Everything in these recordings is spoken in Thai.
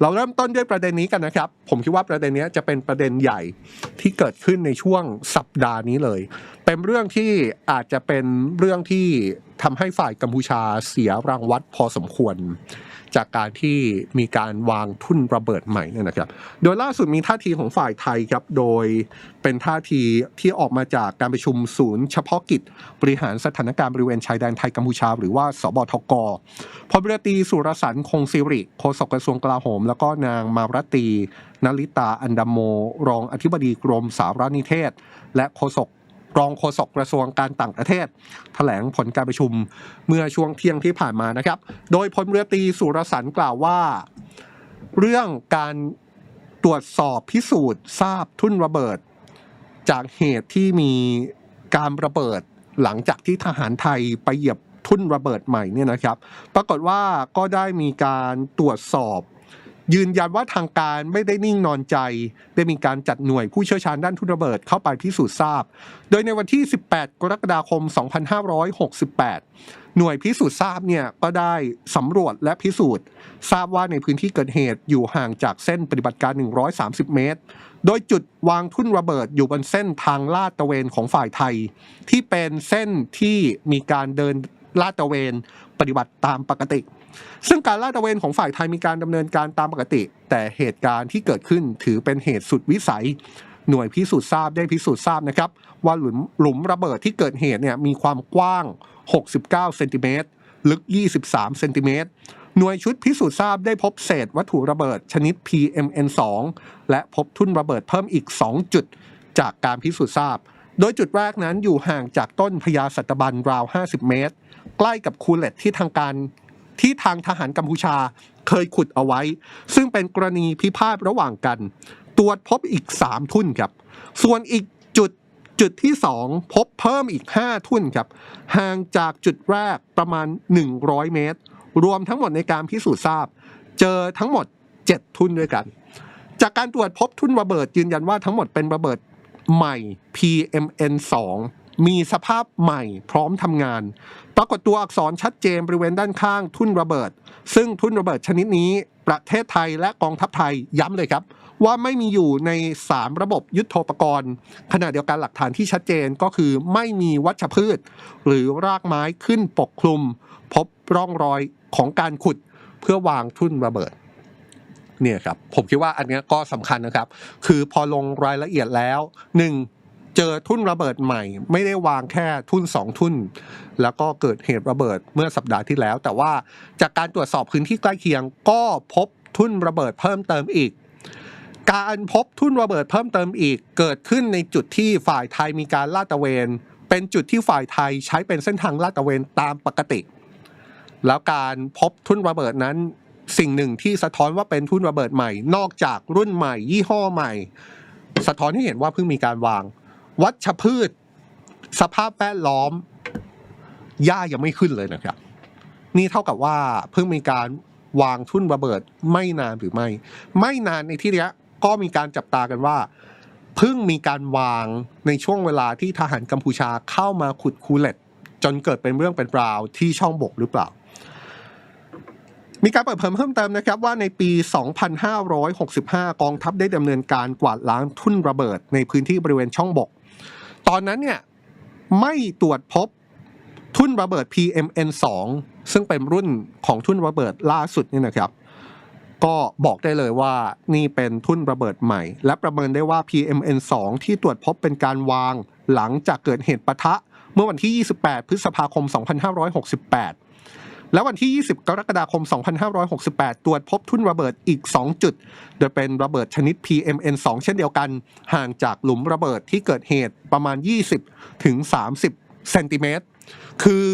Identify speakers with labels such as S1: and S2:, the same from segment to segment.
S1: เราเริ่มต้นด้วยประเด็นนี้กันนะครับ ผมคิดว่าประเด็นนี้จะเป็นประเด็นใหญ่ที่เกิดขึ้นในช่วงสัปดาห์นี้เลย เป็นเรื่องที่อาจจะเป็นเรื่องที่ทำให้ฝ่ายกัมพูชาเสียรางวัลพอสมควร จากการที่มีการวางทุ่นระเบิดใหม่เนี่ยนะครับ โดยล่าสุดมีท่าทีของฝ่ายไทยครับ โดยเป็นท่าทีที่ออกมาจากการประชุมศูนย์ เฉพาะกิจบริหารสถานการณ์บริเวณชายแดนไทยกัมพูชา หรือว่าสบทกพลเรือตีสุรสันคงสิริโฆษกกระทรวงกลาโหม แล้วก็นางมารตีนลิตาอันดาโม รองอธิบดีกรมสารนิเทศ และโฆษก รองโฆษกกระทรวงการต่างประเทศแถลงผลการประชุมเมื่อช่วงเที่ยงที่ผ่านมานะครับ โดยพลเรือตรีสุรสันต์กล่าวว่า เรื่องการตรวจสอบพิสูจน์ทราบทุ่นระเบิด จากเหตุที่มีการระเบิดหลังจากที่ทหารไทยไปเหยียบทุ่นระเบิดใหม่เนี่ยนะครับ ปรากฏว่าก็ได้มีการตรวจสอบ ยืนยันว่าทางการไม่ได้นิ่งนอนใจ ได้มีการจัดหน่วยผู้เชี่ยวชาญด้านทุนระเบิดเข้าไปพิสูจน์ทราบ โดยในวันที่ 18 กรกฎาคม 2568 หน่วยพิสูจน์ทราบเนี่ยก็ได้สำรวจและพิสูจน์ ทราบว่าในพื้นที่เกิดเหตุอยู่ห่างจากเส้นปฏิบัติการ 130 เมตร โดยจุดวางทุ่นระเบิดอยู่บนเส้นทางลาดตระเวนของฝ่ายไทย ที่เป็นเส้นที่มีการเดินลาดตระเวนปฏิบัติตามปกติ ซึ่งการลาดตระเวนของฝ่ายไทยมีการดำเนินการตามปกติ แต่เหตุการณ์ที่เกิดขึ้นถือเป็นเหตุสุดวิสัย หน่วยพิสูจน์ทราบได้พิสูจน์ทราบนะครับ ว่าหลุมหลุมระเบิดที่เกิดเหตุเนี่ยมีความกว้าง 69 เซนติเมตรลึก 23 เซนติเมตรหน่วยชุดพิสูจน์ทราบได้พบเศษวัตถุระเบิดชนิด PMN2 และพบทุ่นระเบิดเพิ่มอีก 2 จุดจากการพิสูจน์ทราบ โดยจุดแรกนั้นอยู่ห่างจากต้นพญาสัตบันราว 50 เมตร ใกล้กับคูเลตที่ทางการ ที่ทางทหารกัมพูชาเคยขุดเอาไว้ ซึ่งเป็นกรณีพิพาทระหว่างกัน ตรวจพบอีก 3 ทุ่นครับ ส่วนอีกจุดจุดที่ 2 พบเพิ่มอีก 5 ทุ่นครับ ห่างจากจุดแรกประมาณ 100 เมตร รวมทั้งหมดในการพิสูจน์ทราบ เจอทั้งหมด 7 ทุ่นด้วยกัน จากการตรวจพบทุ่นระเบิดยืนยันว่าทั้งหมดเป็นระเบิดใหม่ PMN 2มีสภาพใหม่พร้อมทำงาน ปรากฏตัวอักษรชัดเจนบริเวณด้านข้างทุ่นระเบิด ซึ่งทุ่นระเบิดชนิดนี้ ประเทศไทยและกองทัพไทยย้ำเลยครับ ว่าไม่มีอยู่ใน 3 ระบบยุทโธปกรณ์ขณะเดียวกันหลักฐานที่ชัดเจนก็คือไม่มีวัชพืช หรือรากไม้ขึ้นปกคลุม พบร่องรอยของการขุดเพื่อวางทุ่นระเบิดเนี่ยครับผมคิดว่าอันนี้ก็สำคัญนะครับ คือพอลงรายละเอียดแล้วหนึ่ง เจอทุ่นระเบิดใหม่ ไม่ได้วางแค่ทุ่นสองทุ่น แล้วก็เกิดเหตุระเบิดเมื่อสัปดาห์ที่แล้ว แต่ว่าจากการตรวจสอบพื้นที่ใกล้เคียงก็พบทุ่นระเบิดเพิ่มเติมอีก การพบทุ่นระเบิดเพิ่มเติมอีก เกิดขึ้นในจุดที่ฝ่ายไทยมีการลาดตระเวน เป็นจุดที่ฝ่ายไทยใช้เป็นเส้นทางลาดตระเวนตามปกติ แล้วการพบทุ่นระเบิดนั้นสิ่งหนึ่งที่สะท้อนว่าเป็นทุ่นระเบิดใหม่ นอกจากรุ่นใหม่ ยี่ห้อใหม่ สะท้อนให้เห็นว่าเพิ่งมีการวาง วัชพืช สภาพแวดล้อมหญ้ายังไม่ขึ้นเลยนะครับ นี่เท่ากับว่าเพิ่งมีการวางทุ่นระเบิดไม่นานหรือไม่ ไม่นานในที่นี้ก็มีการจับตากันว่าเพิ่งมีการวางในช่วงเวลาที่ทหารกัมพูชาเข้ามาขุดคูเลตจนเกิดเป็นเรื่องเป็นราวที่ช่องบกหรือเปล่า มีการเปิดเผยเพิ่มเติมนะครับว่าในปี 2565 กองทัพได้ดำเนินการกวาดล้างทุ่นระเบิดในพื้นที่บริเวณช่องบก ตอนนั้นเนี่ยไม่ตรวจพบทุ่นระเบิด PMN2 ซึ่งเป็นรุ่นของทุ่นระเบิดล่าสุดนี่นะครับ ก็บอกได้เลยว่านี่เป็นทุ่นระเบิดใหม่ และประเมินได้ว่า PMN2 ที่ตรวจพบเป็นการวางหลังจากเกิดเหตุปะทะ เมื่อวันที่ 28 พฤษภาคม 2568 และวันที่ 20 กรกฎาคม 2568 ตรวจพบทุ่นระเบิดอีก 2 จุด โดยเป็นระเบิดชนิด PMN2 เช่นเดียวกัน ห่างจากหลุมระเบิดที่เกิดเหตุประมาณ 20 ถึง 30 เซนติเมตร คือ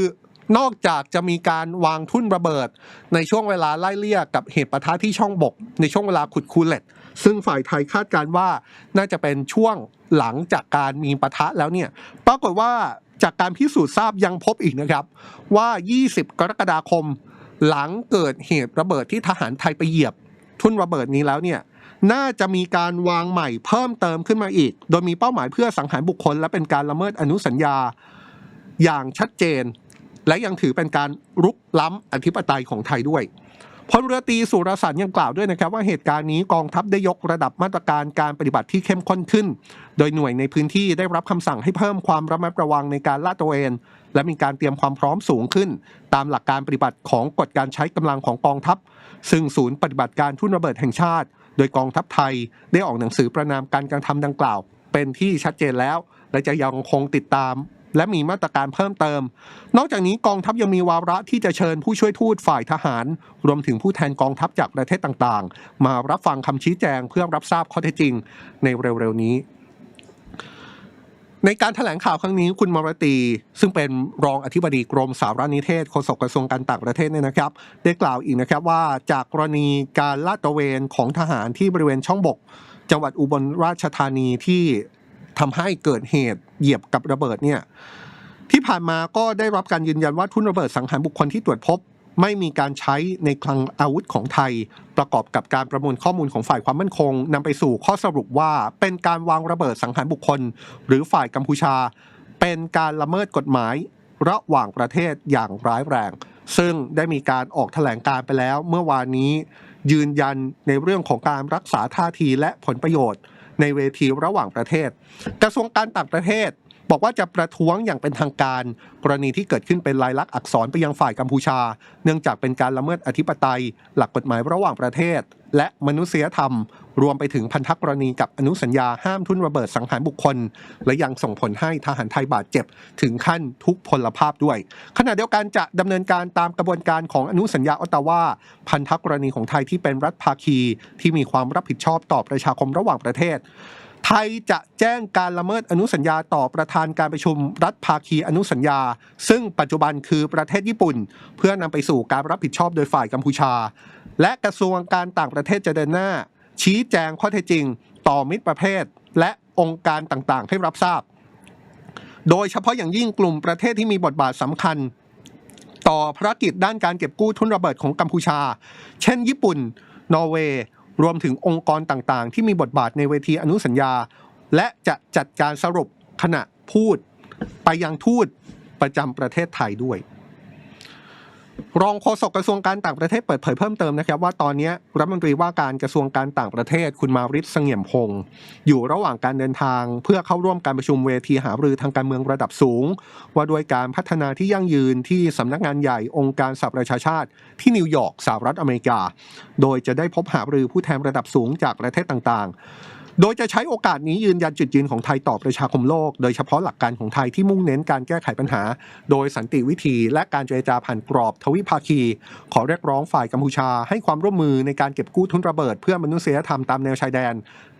S1: นอกจากจะมีการวางทุ่นระเบิด ในช่วงเวลาไล่เลี่ยกับเหตุปะทะที่ช่องบก ในช่วงเวลาขุดคูเลตซึ่งฝ่ายไทยคาดการณ์ว่าน่าจะเป็นช่วงหลังจากการมีปะทะแล้วเนี่ย ปรากฏว่า จากการพิสูจน์ทราบยังพบอีกนะครับว่า 20 กรกฎาคม หลังเกิดเหตุระเบิดที่ทหารไทยไปเหยียบ ทุ่นระเบิดนี้แล้วเนี่ยน่าจะมีการวางใหม่เพิ่มเติมขึ้นมาอีก โดยมีเป้าหมายเพื่อสังหารบุคคล และเป็นการละเมิดอนุสัญญาอย่างชัดเจน และยังถือเป็นการรุกล้ำอธิปไตยของไทยด้วย พลเรือตรีสุรสันยังกล่าวด้วยนะครับว่าเหตุการณ์นี้กองทัพได้ยกระดับมาตรการการปฏิบัติที่เข้มข้นขึ้น โดยหน่วยในพื้นที่ได้รับคำสั่งให้เพิ่มความระมัดระวังในการลาดตระเวน และมีการเตรียมความพร้อมสูงขึ้น ตามหลักการปฏิบัติของกฎการใช้กำลังของกองทัพ ซึ่งศูนย์ปฏิบัติการทุ่นระเบิดแห่งชาติ โดยกองทัพไทยได้ออกหนังสือประนามการกระทำดังกล่าว เป็นที่ชัดเจนแล้ว และจะยังคงติดตาม และมีมาตรการเพิ่มเติม นอกจากนี้กองทัพยังมีวาระที่จะเชิญผู้ช่วยทูตฝ่ายทหาร รวมถึงผู้แทนกองทัพจากประเทศต่างๆ มารับฟังคำชี้แจงเพื่อรับทราบข้อเท็จจริงในเร็วๆนี้ในการถแถลงข่าวครั้งนี้คุณมรตี ซึ่งเป็นรองอธิบดีกรมสารนิเทศโฆษกกระทรวงการต่างประเทศเนี่ยนะครับ ได้กล่าวอีกนะครับว่าจากกรณีการลาดตระเวนของทหารที่บริเวณช่องบก จังหวัดอุบลราชธานีที่ ทำให้เกิดเหตุเหยียบกับระเบิดเนี่ยที่ผ่านมาก็ได้รับการยืนยันว่าทุนระเบิดสังหารบุคคลที่ตรวจพบ ไม่มีการใช้ในคลังอาวุธของไทย ประกอบกับการประมวลข้อมูลของฝ่ายความมั่นคงนำไปสู่ข้อสรุปว่าเป็นการวางระเบิดสังหารบุคคล หรือฝ่ายกัมพูชา เป็นการละเมิดกฎหมายระหว่างประเทศอย่างร้ายแรง ซึ่งได้มีการออกแถลงการไปแล้วเมื่อวานนี้ ยืนยันในเรื่องของการรักษาท่าทีและผลประโยชน์ ในเวทีระหว่างประเทศ กระทรวงการต่างประเทศ บอกว่าจะประท้วงอย่างเป็นทางการ กรณีที่เกิดขึ้นเป็นลายลักษณ์อักษรไปยังฝ่ายกัมพูชา เนื่องจากเป็นการละเมิดอธิปไตย หลักกฎหมายระหว่างประเทศ และมนุษยธรรม รวมไปถึงพันธกรณีกับอนุสัญญาห้ามทุนระเบิดสังหารบุคคล และยังส่งผลให้ทหารไทยบาดเจ็บ ถึงขั้นทุกพลภาพด้วย ขณะเดียวกันจะดำเนินการตามกระบวนการของอนุสัญญาออตตาวาพันธกรณีของไทยที่เป็นรัฐภาคีที่มีความรับผิดชอบต่อประชาคมระหว่างประเทศ ยจะแจ้งการละเมิดอนุสัญญาต่อประธานการประชุมรัฐภาคีอนุสัญญา ซึ่งปัจจุบันคือประเทศญี่ปุ่น เพื่อนำไปสู่การรับผิดชอบโดยฝ่ายกัมพูชา และกระทรวงการต่างประเทศจะเดินหน้า ชี้แจงข้อเท็จจริง ต่อมิตรประเภทและองค์การต่างๆ ให้รับทราบ โดยเฉพาะอย่างยิ่งกลุ่มประเทศที่มีบทบาทสำคัญ ต่อภารกิจด้านการเก็บกู้ทุนระเบิดของกัมพูชา เช่น ญี่ปุ่น นอร์เวย์ รวมถึงองค์กรต่างๆ ที่มีบทบาทในเวทีอนุสัญญา และจะจัดการสรุปขณะพูด ไปยังทูตประจำประเทศไทยด้วย รองโฆษกกระทรวงการต่างประเทศเปิดเผยเพิ่มเติมนะครับว่าตอนนี้รัฐมนตรีว่าการกระทรวงการต่างประเทศคุณมาริศเสงี่ยมพงศ์อยู่ระหว่างการเดินทาง เพื่อเข้าร่วมการประชุมเวทีหารือทางการเมืองระดับสูง ว่าด้วยการพัฒนาที่ยั่งยืนที่สำนักงานใหญ่องค์การสหประชาชาติ ที่นิวยอร์กสหรัฐอเมริกา โดยจะได้พบหารือผู้แทนระดับสูงจากประเทศต่างๆ โดยจะใช้โอกาสนี้ยืนยันจุดยืนของไทยต่อประชาคมโลก โดยเฉพาะหลักการของไทยที่มุ่งเน้นการแก้ไขปัญหา โดยสันติวิธี และการเจรจาผ่านกรอบทวิภาคี ขอเรียกร้องฝ่ายกัมพูชา ให้ความร่วมมือในการเก็บกู้ทุนระเบิดเพื่อมนุษยธรรมตามแนวชายแดน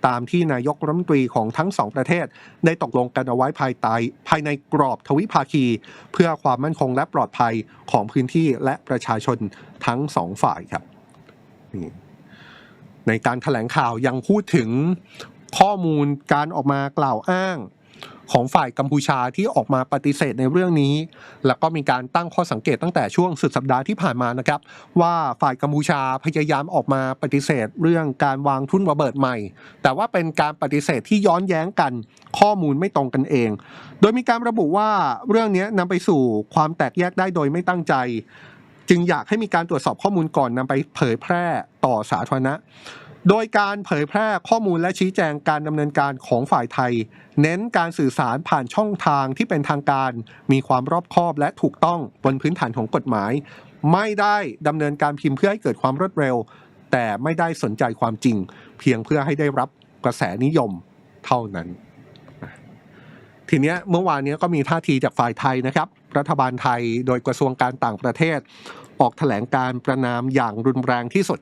S1: ตามที่นายกรัฐมนตรีของทั้งสองประเทศ ได้ตกลงกันเอาไว้ภายใต้ภายในกรอบทวิภาคี เพื่อความมั่นคงและปลอดภัยของพื้นที่และประชาชนทั้งสองฝ่ายครับนี่ ในการแถลงข่าวยังพูดถึงข้อมูลการออกมากล่าวอ้างของฝ่ายกัมพูชาที่ออกมาปฏิเสธในเรื่องนี้ แล้วก็มีการตั้งข้อสังเกตตั้งแต่ช่วงสุดสัปดาห์ที่ผ่านมานะครับ ว่าฝ่ายกัมพูชาพยายามออกมาปฏิเสธเรื่องการวางทุ่นระเบิดใหม่ แต่ว่าเป็นการปฏิเสธที่ย้อนแย้งกัน ข้อมูลไม่ตรงกันเอง โดยมีการระบุว่าเรื่องนี้นำไปสู่ความแตกแยกได้โดยไม่ตั้งใจ จึงอยากให้มีการตรวจสอบข้อมูลก่อนนำไปเผยแพร่ต่อสาธารณะ โดยการเผยแพร่ข้อมูลและชี้แจงการดำเนินการของฝ่ายไทย เน้นการสื่อสารผ่านช่องทางที่เป็นทางการ มีความรอบคอบและถูกต้องบนพื้นฐานของกฎหมาย ไม่ได้ดำเนินการพิมพ์เพื่อให้เกิดความรวดเร็ว แต่ไม่ได้สนใจความจริง เพียงเพื่อให้ได้รับกระแสนิยมเท่านั้น ทีเนี้ยเมื่อวานนี้ก็มีท่าทีจากฝ่ายไทยนะครับ รัฐบาลไทย โดยกระทรวงการต่างประเทศ ออกแถลงการประนามอย่างรุนแรงที่สุด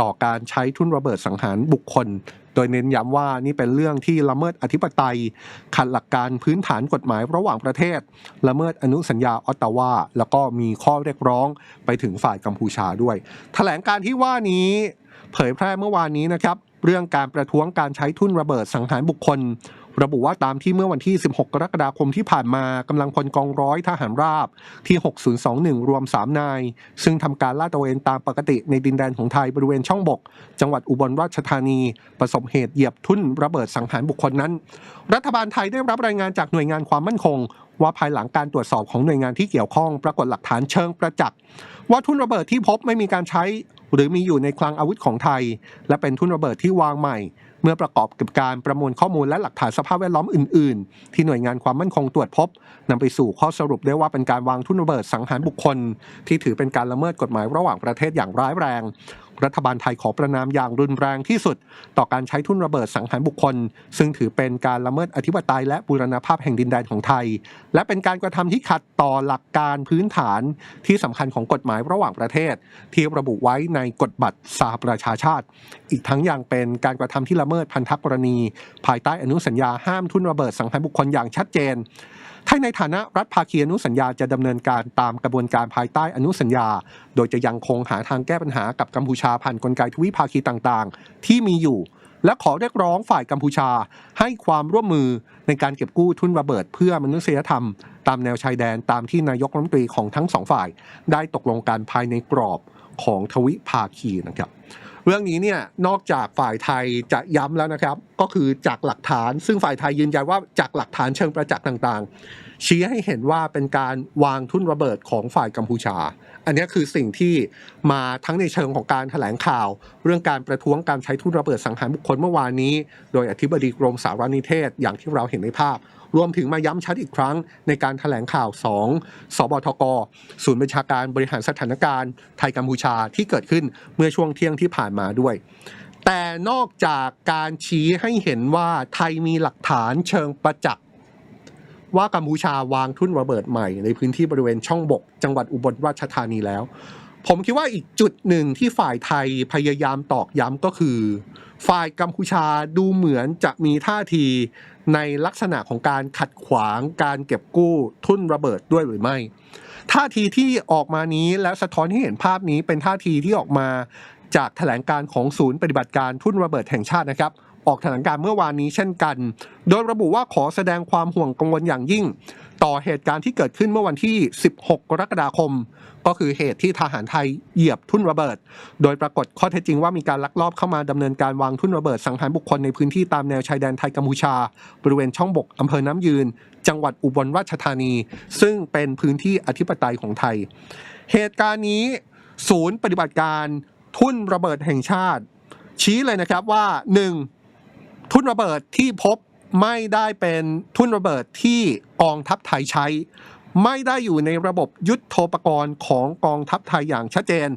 S1: ต่อการใช้ทุนระเบิดสังหารบุคคล โดยเน้นย้ำว่านี่เป็นเรื่องที่ละเมิดอธิปไตย ขัดหลักการพื้นฐานกฎหมายระหว่างประเทศ ละเมิดอนุสัญญาออตตาวาแล้วก็มีข้อเรียกร้องไปถึงฝ่ายกัมพูชาด้วย แถลงการที่ว่านี้เผยแพร่เมื่อวานนี้นะครับเรื่องการประท้วงการใช้ทุนระเบิดสังหารบุคคล ระบุว่าตามที่เมื่อวันที่ 16 กรกฎาคมที่ผ่านมากำลังพลกองร้อยทหารราบที่ 6021 รวม 3 นาย ซึ่งทำการลาดตระเวนตามปกติในดินแดนของไทยบริเวณช่องบก จังหวัดอุบลราชธานี ประสบเหตุเหยียบทุ่นระเบิดสังหารบุคคลนั้น รัฐบาลไทยได้รับรายงานจากหน่วยงานความมั่นคงว่าภายหลังการตรวจสอบของหน่วยงานที่เกี่ยวข้องปรากฏหลักฐานเชิงประจักษ์ว่าทุ่นระเบิดที่พบไม่มีการใช้ หรือมีอยู่ในคลังอาวุธของไทย และเป็นทุ่นระเบิดที่วางใหม่ เมื่อประกอบกับการประมวลข้อมูลและหลักฐานสภาพแวดล้อมอื่น ๆ ที่หน่วยงานความมั่นคงตรวจพบนำไปสู่ข้อสรุปได้ว่าเป็นการวางทุ่นระเบิดสังหารบุคคล ที่ถือเป็นการละเมิดกฎหมายระหว่างประเทศอย่างร้ายแรงรัฐบาลไทยขอประนามอย่างรุนแรงที่สุด ต่อการใช้ทุ่นระเบิดสังหารบุคคล ซึ่งถือเป็นการละเมิดอธิปไตยและบูรณภาพแห่งดินแดนของไทย และเป็นการกระทำที่ขัดต่อหลักการพื้นฐานที่สำคัญของกฎหมายระหว่างประเทศ ที่ระบุไว้ในกฎบัตรสหประชาชาติ อีกทั้งยังเป็นการกระทำที่ละเมิดพันธกรณี ภายใต้อนุสัญญาห้ามทุ่นระเบิดสังหารบุคคลอย่างชัดเจน ไทยในฐานะรัฐภาคีอนุสัญญาจะดำเนินการตามกระบวนการภายใต้อนุสัญญา โดยจะยังคงหาทางแก้ปัญหากับกัมพูชาผ่านกลไกทวิภาคีต่างๆ ที่มีอยู่ และขอเรียกร้องฝ่ายกัมพูชา ให้ความร่วมมือในการเก็บกู้ทุนระเบิดเพื่อมนุษยธรรม ตามแนวชายแดนตามที่นายกรัฐมนตรีของทั้งสองฝ่าย ได้ตกลงกันภายในกรอบของทวิภาคีนะครับ เรื่องนี้เนี่ยนอกจากฝ่ายไทยจะย้ำแล้วนะครับ ก็คือจากหลักฐาน ซึ่งฝ่ายไทยยืนยันว่าจากหลักฐานเชิงประจักษ์ต่างๆ ชี้ให้เห็นว่าเป็นการวางทุ่นระเบิดของฝ่ายกัมพูชา อันนี้คือสิ่งที่มาทั้งในเชิงของการแถลงข่าว เรื่องการประท้วงการใช้ทุ่นระเบิดสังหารบุคคลเมื่อวานนี้ โดยอธิบดีกรมสารนิเทศอย่างที่เราเห็นในภาพ รวมถึงมาย้ำชัดอีกครั้งในการแถลงข่าว 2 สบทก ศูนย์บัญชาการบริหารสถานการณ์ไทยกัมพูชาที่เกิดขึ้นเมื่อช่วงเที่ยงที่ผ่านมาด้วย แต่นอกจากการชี้ให้เห็นว่าไทยมีหลักฐานเชิงประจักษ์ว่ากัมพูชาวางทุ่นระเบิดใหม่ในพื้นที่บริเวณช่องบก จังหวัดอุบลราชธานีแล้ว ผมคิดว่าอีกจุดหนึ่งที่ฝ่ายไทยพยายามตอกย้ำก็คือ ฝ่ายกัมพูชาดูเหมือนจะมีท่าทีในลักษณะของการขัดขวางการเก็บกู้ทุ่นระเบิดด้วยหรือไม่ ท่าทีที่ออกมานี้และสะท้อนให้เห็นภาพนี้เป็นท่าทีที่ออกมาจากแถลงการของศูนย์ปฏิบัติการทุ่นระเบิดแห่งชาตินะครับ ออกแถลงการเมื่อวานนี้เช่นกัน โดยระบุว่าขอแสดงความห่วงกังวลอย่างยิ่ง ต่อเหตุการณ์ที่เกิดขึ้นเมื่อวันที่ 16 กรกฎาคม ก็คือเหตุที่ทหารไทยเหยียบทุ่นระเบิด โดยปรากฏข้อเท็จจริงว่ามีการลักลอบเข้ามาดำเนินการวางทุ่นระเบิดสังหารบุคคลในพื้นที่ตามแนวชายแดนไทยกัมพูชา บริเวณช่องบกอำเภอน้ำยืน จังหวัดอุบลราชธานี ซึ่งเป็นพื้นที่อธิปไตยของไทย เหตุการณ์นี้ ศูนย์ปฏิบัติการทุ่นระเบิดแห่งชาติ ชี้เลยนะครับว่า 1. ทุ่นระเบิดที่พบ ไม่ได้เป็นทุ่นระเบิดที่กองทัพไทยใช้ ไม่ได้อยู่ในระบบยุทธโธปกรณ์ของกองทัพไทยอย่างชัดเจน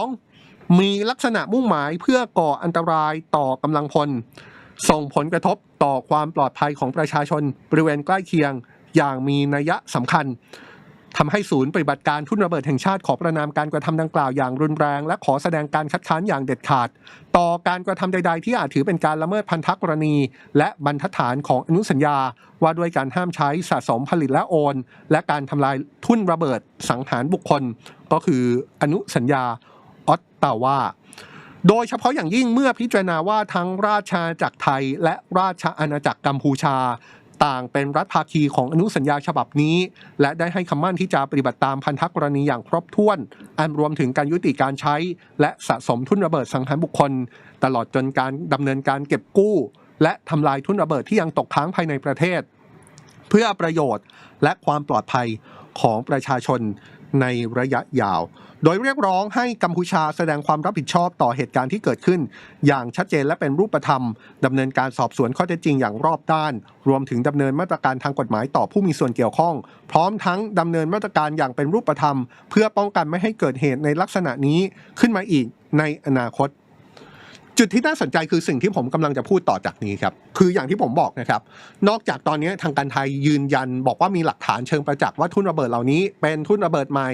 S1: 2. มีลักษณะมุ่งหมายเพื่อก่ออันตรายต่อกำลังพล ส่งผลกระทบต่อความปลอดภัยของประชาชนบริเวณใกล้เคียงอย่างมีนัยสำคัญ ทำให้ศูนย์ปฏิบัติการทุ่นระเบิดแห่งชาติขอประนามการกระทำดังกล่าวอย่างรุนแรง และขอแสดงการคัดค้านอย่างเด็ดขาด ต่อการกระทำใด ๆ ที่อาจถือเป็นการละเมิดพันธกรณี และบรรทัดฐานของอนุสัญญา ว่าด้วยการห้ามใช้สะสมผลิตและโอน และการทำลายทุ่นระเบิดสังหารบุคคล ก็คืออนุสัญญาออตตาวาโดยเฉพาะอย่างยิ่งเมื่อพิจารณาว่าทั้งราชอาณาจักรไทยและราชอาณาจักรกัมพูชา ต่างเป็นรัฐภาคีของอนุสัญญาฉบับนี้ และได้ให้คำมั่นที่จะปฏิบัติตามพันธกรณีอย่างครบถ้วน อันรวมถึงการยุติการใช้ และสะสมทุนระเบิดสังหารบุคคล ตลอดจนการดำเนินการเก็บกู้ และทำลายทุนระเบิดที่ยังตกค้างภายในประเทศ เพื่อประโยชน์และความปลอดภัยของประชาชน ในระยะยาว โดยเรียกร้องให้กัมพูชาแสดงความรับผิดชอบต่อเหตุการณ์ที่เกิดขึ้น อย่างชัดเจนและเป็นรูปธรรมดำเนินการสอบสวนข้อเท็จจริงอย่างรอบด้าน รวมถึงดำเนินมาตรการทางกฎหมายต่อผู้มีส่วนเกี่ยวข้อง พร้อมทั้งดำเนินมาตรการอย่างเป็นรูปธรรม เพื่อป้องกันไม่ให้เกิดเหตุในลักษณะนี้ขึ้นมาอีกในอนาคต จุดที่น่าสนใจคือสิ่งที่ผมกำลังจะพูดต่อจากนี้ครับคืออย่างที่ผมบอกนะครับ นอกจากตอนนี้ทางการไทยยืนยัน บอกว่ามีหลักฐานเชิงประจักษ์ว่าทุ่นระเบิดเหล่านี้ เป็นทุ่นระเบิดใหม่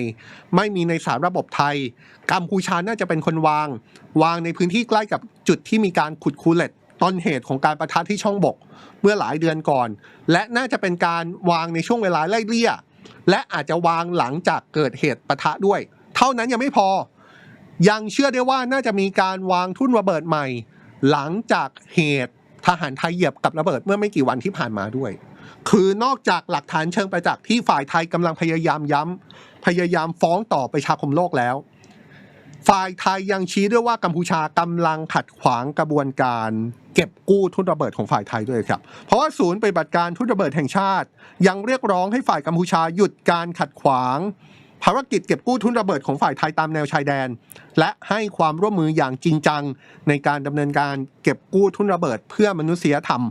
S1: ไม่มีในสารระบบไทยกัมพูชาน่าจะเป็นคนวาง วางในพื้นที่ใกล้กับจุดที่มีการขุดคูเลตต้นเหตุของการประทะที่ช่องบก เมื่อหลายเดือนก่อน และน่าจะเป็นการวางในช่วงเวลาไล่เลี่ยและอาจจะวางหลังจากเกิดเหตุประทะด้วย เท่านั้นยังไม่พอ ยังเชื่อได้ว่าน่าจะมีการวางทุ่นระเบิดใหม่ หลังจากเหตุทหารไทยเหยียบกับระเบิดเมื่อไม่กี่วันที่ผ่านมาด้วย คือนอกจากหลักฐานเชิงประจักษ์ที่ฝ่ายไทยกำลังพยายามย้ำพยายามฟ้องต่อประชาคมโลกแล้ว ฝ่ายไทยยังชี้ด้วยว่ากัมพูชากำลังขัดขวางกระบวนการเก็บกู้ทุนระเบิดของฝ่ายไทยด้วยครับ เพราะว่าศูนย์ปฏิบัติการทุนระเบิดแห่งชาติ ยังเรียกร้องให้ฝ่ายกัมพูชาหยุดการขัดขวาง ภารกิจเก็บกู้ทุนระเบิดของฝ่ายไทยตามแนวชายแดน และให้ความร่วมมืออย่างจริงจัง ในการดำเนินการเก็บกู้ทุนระเบิดเพื่อมนุษยธรรม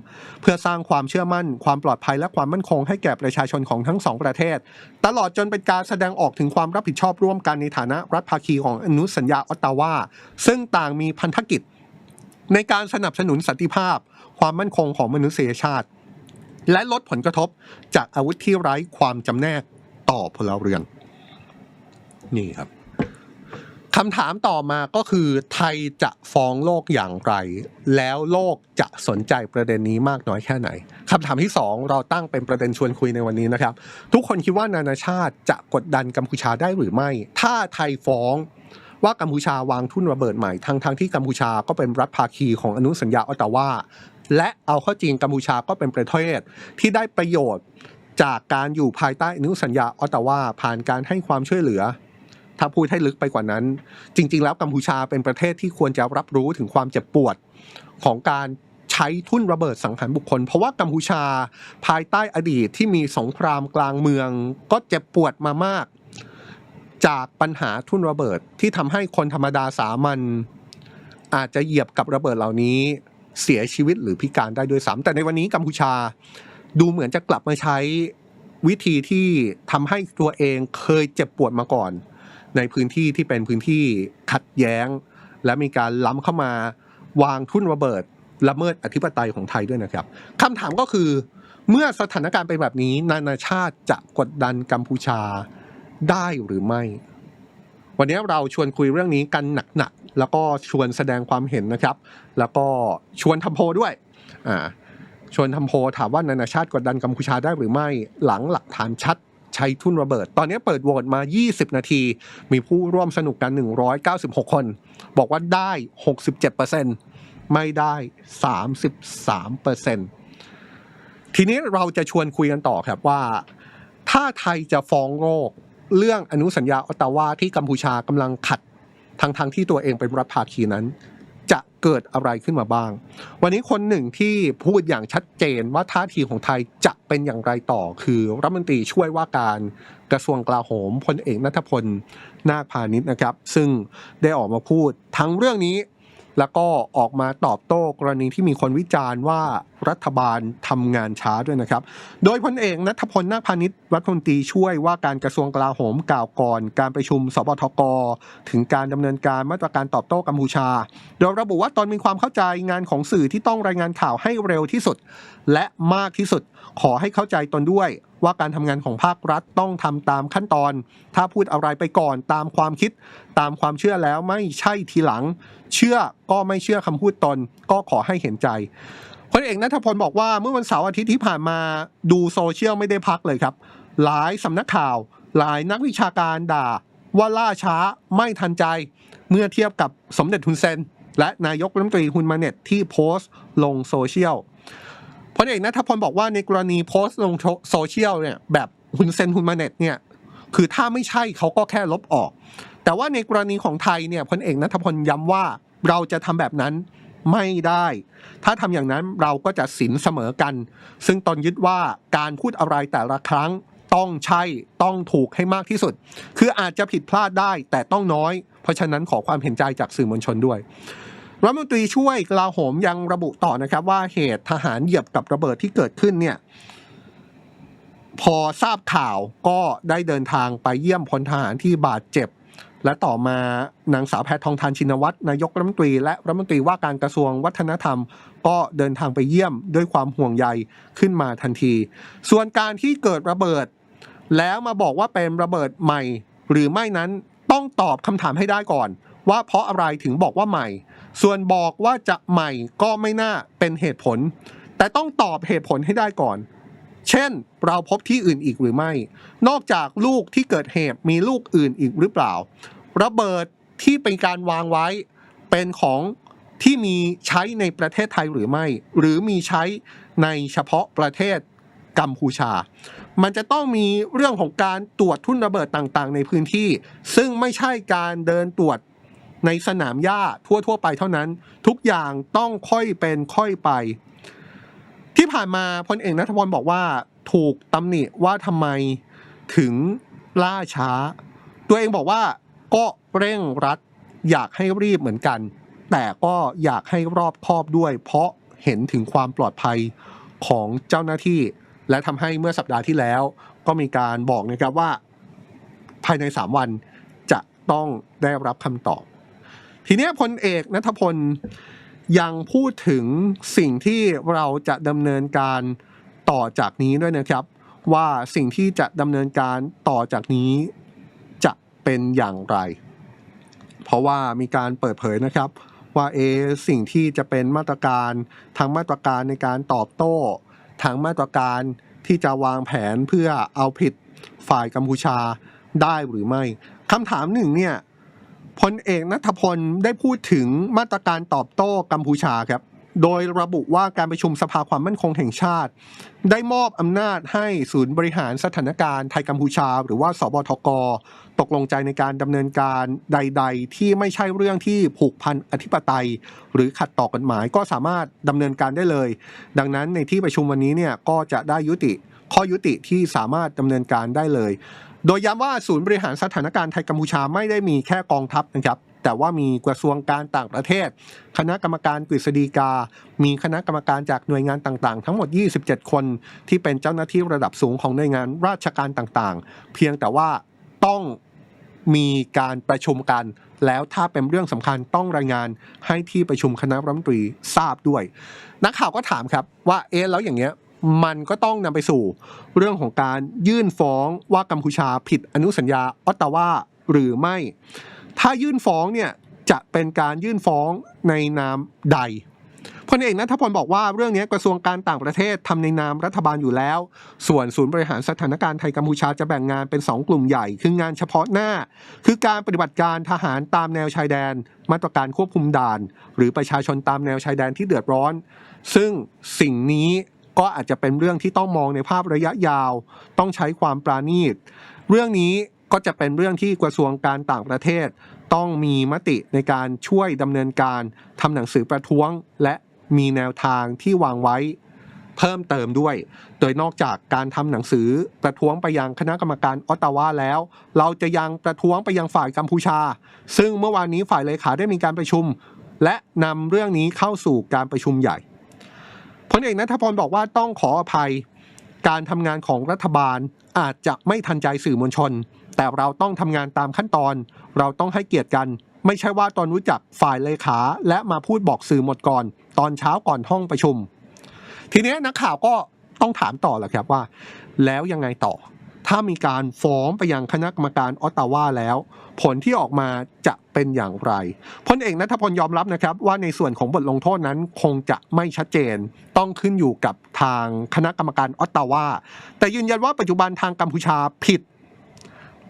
S1: เพื่อสร้างความเชื่อมั่น ความปลอดภัยและความมั่นคงให้แก่ประชาชนของทั้งสองประเทศ ตลอดจนเป็นการแสดงออกถึงความรับผิดชอบร่วมกันในฐานะรัฐภาคีของอนุสัญญาออตตาวาซึ่งต่างมีพันธกิจ ในการสนับสนุนสันติภาพ ความมั่นคงของมนุษยชาติ และลดผลกระทบจากอาวุธที่ไร้ความจำแนกต่อพลเรือน นี่ครับคำถามต่อมาก็คือไทยจะฟ้องโลกอย่างไร แล้วโลกจะสนใจประเด็นนี้มากน้อยแค่ไหนคำถามที่สองเราตั้งเป็นประเด็นชวนคุยในวันนี้นะครับ ทุกคนคิดว่านานาชาติจะกดดันกัมพูชาได้หรือไม่ ถ้าไทยฟ้องว่ากัมพูชาวางทุ่นระเบิดใหม่ทั้งทงๆที่กัมพูชาก็เป็นรัฐภาคีของอนุสัญญาออตตาวาและเอาเข้าจริงกัมพูชาก็เป็นประเทศที่ได้ประโยชน์จากการอยู่ภายใต้อนุสัญญาออตตาวาผ่านการให้ความช่วยเหลือ ถ้าพูดให้ลึกไปกว่านั้น จริง ๆ แล้วกัมพูชาเป็นประเทศที่ควรจะรับรู้ถึงความเจ็บปวดของการใช้ทุ่นระเบิดสังหารบุคคล เพราะว่ากัมพูชาภายใต้อดีตที่มีสงครามกลางเมือง ก็เจ็บปวดมามาก จากปัญหาทุ่นระเบิดที่ทำให้คนธรรมดาสามัญอาจจะเหยียบกับระเบิดเหล่านี้เสียชีวิตหรือพิการได้ด้วยซ้ำแต่ในวันนี้กัมพูชาดูเหมือนจะกลับมาใช้วิธีที่ทำให้ตัวเองเคยเจ็บปวดมาก่อน ในพื้นที่ที่เป็นพื้นที่ขัดแย้ง และมีการล้ำเข้ามาวางทุ่นระเบิดละเมิดอธิปไตยของไทยด้วยนะครับคำถามก็คือเมื่อสถานการณ์เป็นแบบนี้ นานาชาติจะกดดันกัมพูชาได้หรือไม่ วันนี้เราชวนคุยเรื่องนี้กันหนักๆแล้วก็ชวนแสดงความเห็นนะครับ แล้วก็ชวนทำโพด้วยอ่าชวนทำโพถามว่านานาชาติกดดันกัมพูชาได้หรือไม่ หลังหลักฐานชัด ใช้ทุ่นระเบิด ตอนนี้เปิดโหวตมา 20 นาที มีผู้ร่วมสนุกกัน 196 คน บอกว่าได้ 67%ไม่ได้ 33%ทีนี้เราจะชวนคุยกันต่อครับว่า ถ้าไทยจะฟ้องโลกเรื่องอนุสัญญาออตตาวาที่กัมพูชากำลังขัดทางทางที่ตัวเองเป็นรัฐภาคีนั้น เกิดอะไรขึ้นมาบ้าง วันนี้คนหนึ่งที่พูดอย่างชัดเจนว่าท่าทีของไทยจะเป็นอย่างไรต่อ คือรัฐมนตรีช่วยว่าการกระทรวงกลาโหมพลเอกนัทพลนาคพาณิชย์นะครับ ซึ่งได้ออกมาพูดทั้งเรื่องนี้ แล้วก็ออกมาตอบโต้กรณีที่มีคนวิจารณ์ว่ารัฐบาลทำงานช้าด้วยนะครับ โดยพลเอกนัทพลนาคพาณิชรัฐมนตรีช่วยว่าการกระทรวงกลาโหมกล่าวก่อน การประชุมสบทก ถึงการดำเนินการมาตรการตอบโต้กัมพูชา โดยระบุว่าตนมีความเข้าใจงานของสื่อที่ต้องรายงานข่าวให้เร็วที่สุด และมากที่สุดขอให้เข้าใจตนด้วย ว่าการทำงานของภาครัฐต้องทำตามขั้นตอน ถ้าพูดอะไรไปก่อนตามความคิด ตามความเชื่อแล้วไม่ใช่ทีหลัง เชื่อก็ไม่เชื่อคำพูดตน ก็ขอให้เห็นใจพลเอกนัทพลบอกว่าเมื่อวันเสาร์อาทิตย์ที่ผ่านมาดูโซเชียลไม่ได้พักเลยครับ หลายสำนักข่าว หลายนักวิชาการด่า ว่าล่าช้าไม่ทันใจ เมื่อเทียบกับสมเด็จฮุนเซน และนายกรัฐมนตรีฮุนมาเน็ตที่โพสต์ลงโซเชียล พลเอกนัทพลบอกว่าในกรณีโพสต์ลงโซเชียลเนี่ยแบบฮุนเซนฮุนมาเน็ตเนี่ยคือถ้าไม่ใช่เขาก็แค่ลบออก แต่ว่าในกรณีของไทยเนี่ยพลเอกนัทพลย้ำว่าเราจะทำแบบนั้นไม่ได้ ถ้าทำอย่างนั้นเราก็จะสินเสมอกัน ซึ่งตนยึดว่าการพูดอะไรแต่ละครั้งต้องใช่ต้องถูกให้มากที่สุด คืออาจจะผิดพลาดได้แต่ต้องน้อย เพราะฉะนั้นขอความเห็นใจจากสื่อมวลชนด้วย รัฐมนตรีช่วยกลาโหมยังระบุต่อนะครับ ว่าเหตุทหารเหยียบกับระเบิดที่เกิดขึ้นเนี่ยพอทราบข่าวก็ได้เดินทางไปเยี่ยมพลทหารที่บาดเจ็บ และต่อมานางสาวแพทองทานชินวัตรนายกรัฐมนตรี และรัฐมนตรีว่าการกระทรวงวัฒนธรรม ก็เดินทางไปเยี่ยมด้วยความห่วงใยขึ้นมาทันที ส่วนการที่เกิดระเบิด แล้วมาบอกว่าเป็นระเบิดใหม่ หรือไม่นั้นต้องตอบคำถามให้ได้ก่อน ว่าเพราะอะไรถึงบอกว่าใหม่ ส่วนบอกว่าจะใหม่ก็ไม่น่าเป็นเหตุผล แต่ต้องตอบเหตุผลให้ได้ก่อน เช่น เราพบที่อื่นอีกหรือไม่ นอกจากลูกที่เกิดเหตุมีลูกอื่นอีกหรือเปล่า ระเบิดที่เป็นการวางไว้เป็นของที่มีใช้ในประเทศไทยหรือไม่ หรือมีใช้ในเฉพาะประเทศกัมพูชา มันจะต้องมีเรื่องของการตรวจทุ่นระเบิดต่างๆ ในพื้นที่ ซึ่งไม่ใช่การเดินตรวจ ในสนามหญ้าทั่วๆไปเท่านั้น ทุกอย่างต้องค่อยเป็นค่อยไป ที่ผ่านมาพลเอกนัทพลบอกว่า ถูกตำหนิว่าทำไมถึงล่าช้า ตัวเองบอกว่าก็เร่งรัดอยากให้รีบเหมือนกัน แต่ก็อยากให้รอบคอบด้วย เพราะเห็นถึงความปลอดภัยของเจ้าหน้าที่ และทำให้เมื่อสัปดาห์ที่แล้ว ก็มีการบอกนะครับว่า ภายใน 3 วันจะต้องได้รับคำตอบ ทีนี้พลเอกนัทพลยังพูดถึงสิ่งที่เราจะดำเนินการต่อจากนี้ด้วยนะครับ ว่าสิ่งที่จะดำเนินการต่อจากนี้จะเป็นอย่างไร เพราะว่ามีการเปิดเผยนะครับ ว่าเอสิ่งที่จะเป็นมาตรการทั้งมาตรการในการตอบโต้ทั้งมาตรการที่จะวางแผนเพื่อเอาผิดฝ่ายกัมพูชาได้หรือไม่คำถามหนึ่งเนี่ย พลเอกนัทพลได้พูดถึงมาตรการตอบโต้กัมพูชาครับ โดยระบุว่าการประชุมสภาความมั่นคงแห่งชาติ ได้มอบอำนาจให้ศูนย์บริหารสถานการณ์ไทยกัมพูชา หรือว่าสบทก ตกลงใจในการดำเนินการใด ๆ ที่ไม่ใช่เรื่องที่ผูกพันอธิปไตย หรือขัดต่อกฎหมายก็สามารถดำเนินการได้เลย ดังนั้นในที่ประชุมวันนี้เนี่ยก็จะได้ยุติข้อยุติที่สามารถดำเนินการได้เลย โดยย้ำว่าศูนย์บริหารสถานการณ์ไทยกัมพูชาไม่ได้มีแค่กองทัพนะครับแต่ว่ามีกระทรวงการต่างประเทศ คณะกรรมการกฤษฎีกา มีคณะกรรมการจากหน่วยงานต่างๆ ทั้งหมด 27 คน ที่เป็นเจ้าหน้าที่ระดับสูงของหน่วยงานราชการต่างๆ เพียงแต่ว่าต้องมีการประชุมกัน แล้วถ้าเป็นเรื่องสำคัญต้องรายงานให้ที่ประชุมคณะรัฐมนตรีทราบด้วย นักข่าวก็ถามครับว่าเอ๊ะแล้วอย่างเงี้ย มันก็ต้องนำไปสู่เรื่องของการยื่นฟ้องว่ากัมพูชาผิดอนุสัญญาออตตาวาหรือไม่ ถ้ายื่นฟ้องเนี่ยจะเป็นการยื่นฟ้องในนามใดพลเอกนัทพลบอกว่าเรื่องนี้กระทรวงการต่างประเทศทำในนามรัฐบาลอยู่แล้ว ส่วนศูนย์บริหารสถานการณ์ไทยกัมพูชาจะแบ่งงานเป็น 2 กลุ่มใหญ่ คืองานเฉพาะหน้า คือการปฏิบัติการทหารตามแนวชายแดน มาตรการควบคุมด่าน หรือประชาชนตามแนวชายแดนที่เดือดร้อน ซึ่งสิ่งนี้ ก็อาจจะเป็นเรื่องที่ต้องมองในภาพระยะยาว ต้องใช้ความปราณีต เรื่องนี้ก็จะเป็นเรื่องที่กระทรวงการต่างประเทศ ต้องมีมติในการช่วยดำเนินการทำหนังสือประท้วง และมีแนวทางที่วางไว้เพิ่มเติมด้วย โดยนอกจากการทำหนังสือประท้วงไปยังคณะกรรมการออตตาวาแล้ว เราจะยังประท้วงไปยังฝ่ายกัมพูชา ซึ่งเมื่อวานนี้ฝ่ายเลขาได้มีการประชุม และนำเรื่องนี้เข้าสู่การประชุมใหญ่ ลเอกนัทพลบอกว่าต้องขออภัย การทำงานของรัฐบาลอาจจะไม่ทันใจสื่อมวลชน แต่เราต้องทำงานตามขั้นตอน เราต้องให้เกียรติกัน ไม่ใช่ว่าตอนรู้จักฝ่ายเลขาและมาพูดบอกสื่อหมดก่อน ตอนเช้าก่อนห้องประชุม ทีนี้นักข่าวก็ต้องถามต่อแหละครับว่า แล้วยังไงต่อ ถ้ามีการฟ้องไปยังคณะกรรมการออตตาวาแล้ว ผลที่ออกมาจะเป็นอย่างไรพลเอกนัทพลยอมรับนะครับ ว่าในส่วนของบทลงโทษนั้นคงจะไม่ชัดเจน ต้องขึ้นอยู่กับทางคณะกรรมการออตตาวาแต่ยืนยันว่าปัจจุบันทางกัมพูชาผิด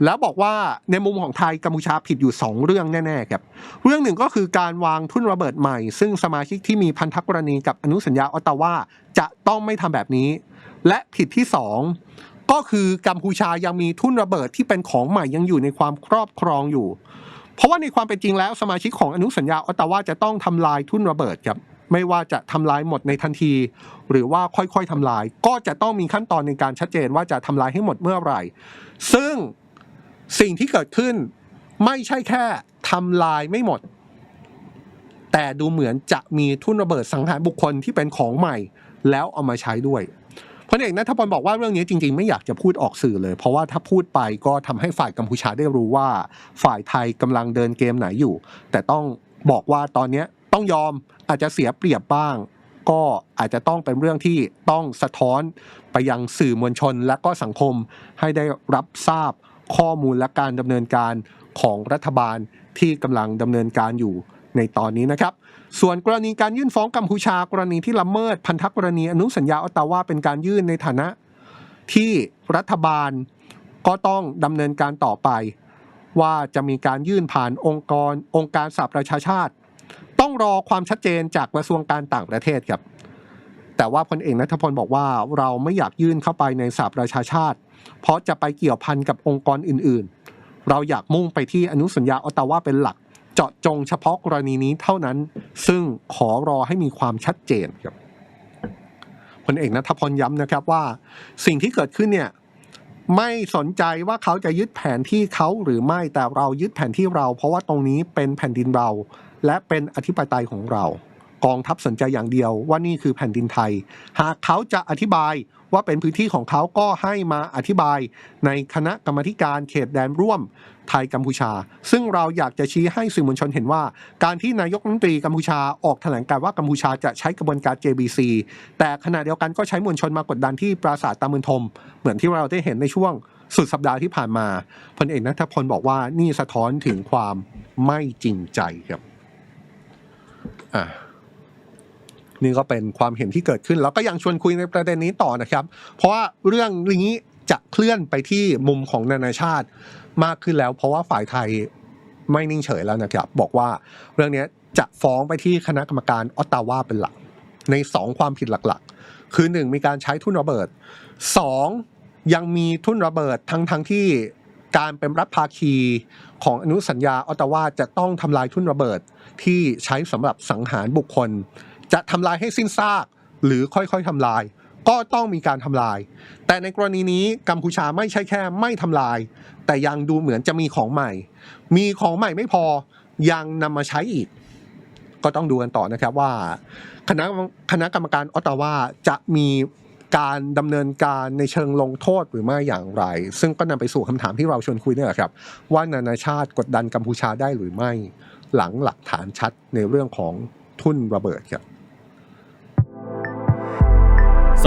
S1: แล้วบอกว่าในมุมของไทยกัมพูชาผิดอยู่ 2 เรื่องแน่ๆครับเรื่องหนึ่งก็คือการวางทุ่นระเบิดใหม่ ซึ่งสมาชิกที่มีพันธกรณีกับอนุสัญญาออตตาวาจะต้องไม่ทำแบบนี้ และผิดที่ 2 ก็คือกัมพูชายังมีทุ่นระเบิดที่เป็นของใหม่ยังอยู่ในความครอบครองอยู่ เพราะว่าในความเป็นจริงแล้วสมาชิกของอนุสัญญาออตตาวาจะต้องทำลายทุ่นระเบิดครับไม่ว่าจะทำลายหมดในทันที หรือว่าค่อยๆทำลาย ก็จะต้องมีขั้นตอนในการชัดเจนว่าจะทำลายให้หมดเมื่อไหร่ ซึ่งสิ่งที่เกิดขึ้นไม่ใช่แค่ทำลายไม่หมด แต่ดูเหมือนจะมีทุ่นระเบิดสังหารบุคคลที่เป็นของใหม่ แล้วเอามาใช้ด้วย พลเอกนัทพลบอกว่าเรื่องนี้จริง ๆ ไม่อยากจะพูดออกสื่อเลย เพราะว่าถ้าพูดไปก็ทำให้ฝ่ายกัมพูชาได้รู้ว่า ฝ่ายไทยกำลังเดินเกมไหนอยู่ แต่ต้องบอกว่าตอนนี้ต้องยอมอาจจะเสียเปรียบบ้าง ก็อาจจะต้องเป็นเรื่องที่ต้องสะท้อนไปยังสื่อมวลชนและก็สังคมให้ได้รับทราบข้อมูลและการดำเนินการของรัฐบาลที่กำลังดำเนินการอยู่ในตอนนี้นะครับ ส่วนกรณีการยื่นฟ้องกัมพูชากรณีที่ละเมิดพันธกรณีอนุสัญญาออตตาวาเป็นการยื่นในฐานะที่รัฐบาลก็ต้องดำเนินการต่อไป ว่าจะมีการยื่นผ่านองค์กรองค์การสหประชาชาติ ต้องรอความชัดเจนจากกระทรวงการต่างประเทศครับ แต่ว่าพลเอกนัทพลบอกว่าเราไม่อยากยื่นเข้าไปในสหประชาชาติ เพราะจะไปเกี่ยวพันกับองค์กรอื่น ๆ เราอยากมุ่งไปที่อนุสัญญาออตตาวาเป็นหลัก เจาะจงเฉพาะกรณีนี้เท่านั้น ซึ่งขอรอให้มีความชัดเจนครับพลเอกนัทพลย้ำนะครับว่า สิ่งที่เกิดขึ้นเนี่ยไม่สนใจว่าเขาจะยึดแผนที่เขาหรือไม่แต่เรายึดแผนที่เรา เพราะว่าตรงนี้เป็นแผ่นดินเรา และเป็นอธิปไตยของเรา กองทัพสนใจอย่างเดียวว่านี่คือแผ่นดินไทย หากเขาจะอธิบายว่าเป็นพื้นที่ของเขาก็ให้มาอธิบายในคณะกรรมการเขตแดนร่วมไทยกัมพูชา ซึ่งเราอยากจะชี้ให้สื่อมวลชนเห็นว่า การที่นายกรัฐมนตรีกัมพูชาออกแถลงการว่ากัมพูชาจะใช้กระบวนการ JBC แต่ขณะเดียวกันก็ใช้มวลชนมากดดันที่ปราสาทตามืนทม เหมือนที่เราได้เห็นในช่วงสุดสัปดาห์ที่ผ่านมาพลเอกนัทพลบอกว่านี่สะท้อนถึงความไม่จริงใจครับอ่า นี่ก็เป็นความเห็นที่เกิดขึ้น แล้วก็ยังชวนคุยในประเด็นนี้ต่อนะครับ เพราะว่าเรื่องนี้จะเคลื่อนไปที่มุมของนานาชาติมากขึ้นแล้ว เพราะว่าฝ่ายไทยไม่นิ่งเฉยแล้วนะครับ บอกว่าเรื่องนี้จะฟ้องไปที่คณะกรรมการออตตาวาเป็นหลัก ในสองความผิดหลักๆ คือหนึ่งมีการใช้ทุนระเบิดสองยังมีทุนระเบิดทั้งทั้งที่การเป็นรัฐภาคีของอนุสัญญาออตตาวาจะต้องทำลายทุนระเบิดที่ใช้สำหรับสังหารบุคคล จะทำลายให้สิ้นซาก หรือค่อยๆทำลาย ก็ต้องมีการทำลาย แต่ในกรณีนี้กัมพูชาไม่ใช่แค่ไม่ทำลาย แต่ยังดูเหมือนจะมีของใหม่ มีของใหม่ไม่พอยังนำมาใช้อีก ก็ต้องดูกันต่อนะครับว่า คณะคณะกรรมการออตตาวาจะมีการดำเนินการในเชิงลงโทษหรือไม่อย่างไร ซึ่งก็นำไปสู่คำถามที่เราชวนคุยนี่แหละครับ ว่านานาชาติกดดันกัมพูชาได้หรือไม่ หลังหลักฐานชัดในเรื่องของทุ่นระเบิดครับ
S2: ส